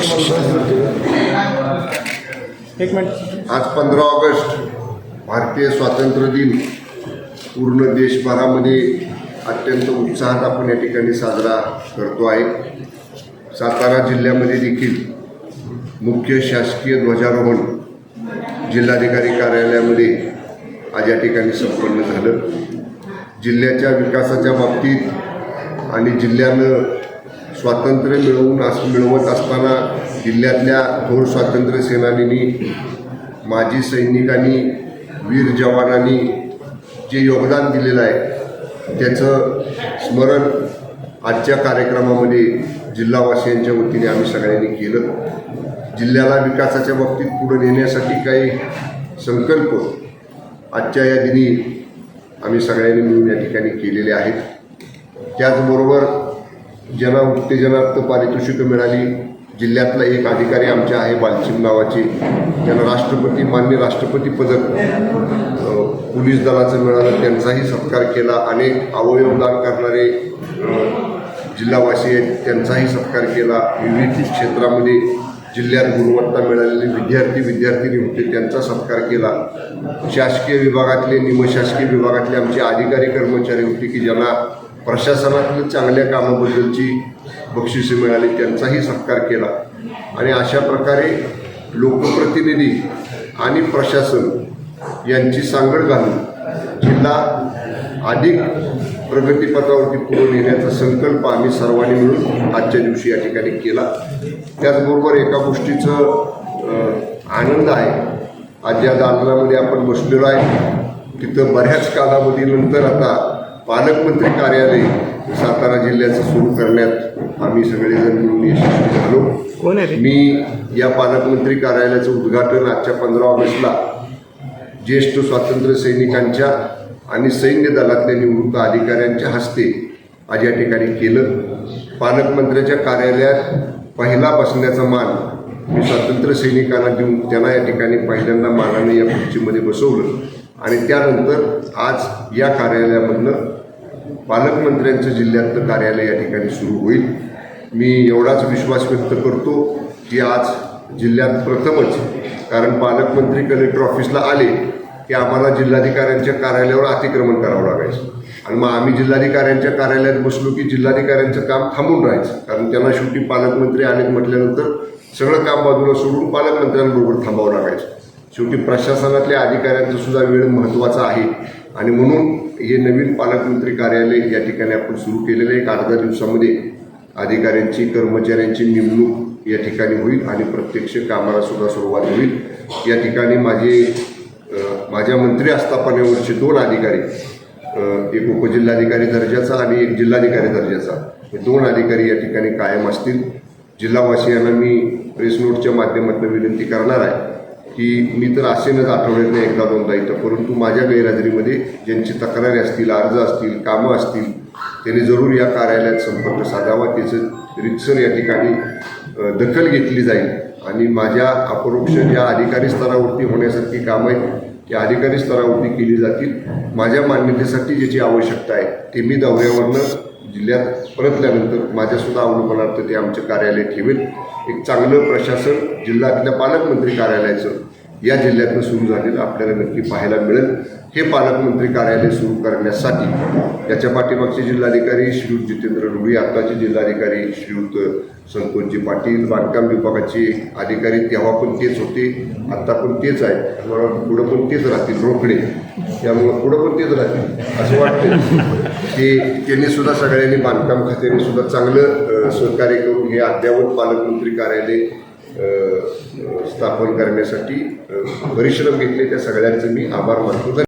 एक मिनिट. आज पंधरा ऑगस्ट भारतीय स्वातंत्र्य दिन. पूर्ण देशभरामध्ये अत्यंत उत्साहात आपण या ठिकाणी साजरा करतो आहे. सातारा जिल्ह्यामध्ये देखील मुख्य शासकीय ध्वजारोहण जिल्हाधिकारी कार्यालयामध्ये आज या ठिकाणी संपन्न झालं. जिल्ह्याच्या विकासाच्या बाबतीत आणि जिल्ह्यानं स्वातंत्र्य मिळवून अस मिळवत असताना जिल्ह्यातल्या थोर स्वातंत्र्य सेनानींनी माजी सैनिकांनी वीर जवानांनी जे योगदान दिलेलं आहे त्याचं स्मरण आजच्या कार्यक्रमामध्ये जिल्हावासियांच्या वतीने आम्ही सगळ्यांनी केलं. जिल्ह्याला विकासाच्या बाबतीत पुढे नेण्यासाठी काही संकल्प आजच्या या दिनी आम्ही सगळ्यांनी मिळून या ठिकाणी केलेले आहेत. त्याचबरोबर ज्यांना उत्तेजनार्थ पारितोषिकं मिळाली जिल्ह्यातला एक अधिकारी आमचे आहे बालचिम नावाचे. त्यांना राष्ट्रपती मान्य राष्ट्रपती पदक पोलीस दलाचं मिळालं. त्यांचाही सत्कार केला. अनेक अवयवदान करणारे जिल्हावासी आहेत त्यांचाही सत्कार केला. विविध क्षेत्रामध्ये जिल्ह्यात गुणवत्ता मिळालेले विद्यार्थी विद्यार्थिनी होते त्यांचा सत्कार केला. शासकीय विभागातले निमशासकीय विभागातले आमचे अधिकारी कर्मचारी होते की ज्यांना प्रशासनातील चांगल्या कामाबद्दलची बक्षिसे मिळाली त्यांचाही सत्कार केला. आणि अशा प्रकारे लोकप्रतिनिधी आणि प्रशासन यांची सांगड घालून जिल्हा अधिक प्रगतीपथावरती पुढे नेण्याचा संकल्प आम्ही सर्वांनी मिळून आजच्या दिवशी या ठिकाणी केला. त्याचबरोबर एका गोष्टीचं आनंद आहे. आज ज्या दालनामध्ये आपण बसलेलो आहे. तिथं बऱ्याच कालावधीनंतर आता पालकमंत्री कार्यालय सातारा जिल्ह्याचं सुरू करण्यात आम्ही सगळेजण मिळून यशस्वी झालो. मी या पालकमंत्री कार्यालयाचं उद्घाटन आजच्या पंधरा ऑगस्टला ज्येष्ठ स्वातंत्र्य सैनिकांच्या आणि सैन्य दलातल्या निवृत्त अधिकाऱ्यांच्या हस्ते आज या ठिकाणी केलं. पालकमंत्र्याच्या कार्यालयात पहिला बसण्याचा मान मी स्वातंत्र्य सैनिकांना देऊन त्यांना या ठिकाणी पहिल्यांदा मानाने या खुर्चीमध्ये बसवलं. आणि त्यानंतर आज या कार्यालयामधनं पालकमंत्र्यांचं जिल्ह्यातलं कार्यालय या ठिकाणी सुरू होईल. मी एवढाच विश्वास व्यक्त करतो की आज जिल्ह्यात प्रथमच कारण पालकमंत्री कलेक्टर ऑफिसला आले की आम्हाला जिल्हाधिकाऱ्यांच्या कार्यालयावर अतिक्रमण करावं लागायचं. आणि मग आम्ही जिल्हाधिकाऱ्यांच्या कार्यालयात बसलो की जिल्हाधिकाऱ्यांचं काम थांबून राहायचं. कारण त्यांना शेवटी पालकमंत्री आले म्हटल्यानंतर सगळं काम बाजूला सोडून पालकमंत्र्यांबरोबर थांबावं लागायचं. शेवटी प्रशासनातल्या अधिकाऱ्यांचा सुद्धा वेळ महत्त्वाचा आहे. आणि म्हणून हे नवीन पालकमंत्री कार्यालय या ठिकाणी आपण सुरू केलेलं आहे. एक अर्धा दिवसामध्ये अधिकाऱ्यांची कर्मचाऱ्यांची नेमणूक या ठिकाणी होईल आणि प्रत्यक्ष कामाला सुद्धा सुरुवात होईल. या ठिकाणी माझे माझ्या मंत्री आस्थापनेवरचे दोन अधिकारी एक उपजिल्हाधिकारी दर्जाचा आणि एक जिल्हाधिकारी दर्जाचा. हे दोन अधिकारी या ठिकाणी कायम असतील. जिल्हावासियांना मी प्रेस नोटच्या माध्यमातून विनंती करणार आहे. की मी तर असेनच आठवड्यातनं एकदा दोनदा येतं परंतु माझ्या गैरहजेरीमध्ये ज्यांची तक्रारी असतील अर्ज असतील कामं असतील त्यांनी जरूर या कार्यालयात संपर्क साधावा. त्याचं रितसर या ठिकाणी दखल घेतली जाईल. आणि माझ्या अपरोक्ष ज्या अधिकारी स्तरावरती होण्यासारखी कामं आहेत ती अधिकारी स्तरावरती केली जातील. माझ्या मान्यतेसाठी ज्याची आवश्यकता आहे ते मी दौऱ्यावरनं जिल्ह्यात परतल्यानंतर माझ्यासुद्धा अवलंबनार्थ ते आमचं कार्यालय ठेवेल. एक चांगलं प्रशासन जिल्ह्यातल्या पालकमंत्री कार्यालयाचं या जिल्ह्यातून सुरू झालेलं आपल्याला नक्की पाहायला मिळेल. हे पालकमंत्री कार्यालय सुरू करण्यासाठी त्याच्या पाठीमागचे जिल्हाधिकारी श्रीयुत जितेंद्र रुडी आत्ताचे जिल्हाधिकारी श्रीयुत संतोषजी पाटील बांधकाम विभागाचे अधिकारी तेव्हा पण तेच होते आत्ता पण तेच आहेत. मला पुढं पण तेच राहतील रोखडे. त्यामुळं पुढं पण तेच राहतील असं वाटतं की त्यांनी सुद्धा सगळ्यांनी बांधकाम खात्याने सुद्धा चांगलं सहकार्य करून हे अद्ययावत पालकमंत्री कार्यालय स्थापन करण्यासाठी परिश्रम घेतले त्या सगळ्यांचे मी आभार मानतो.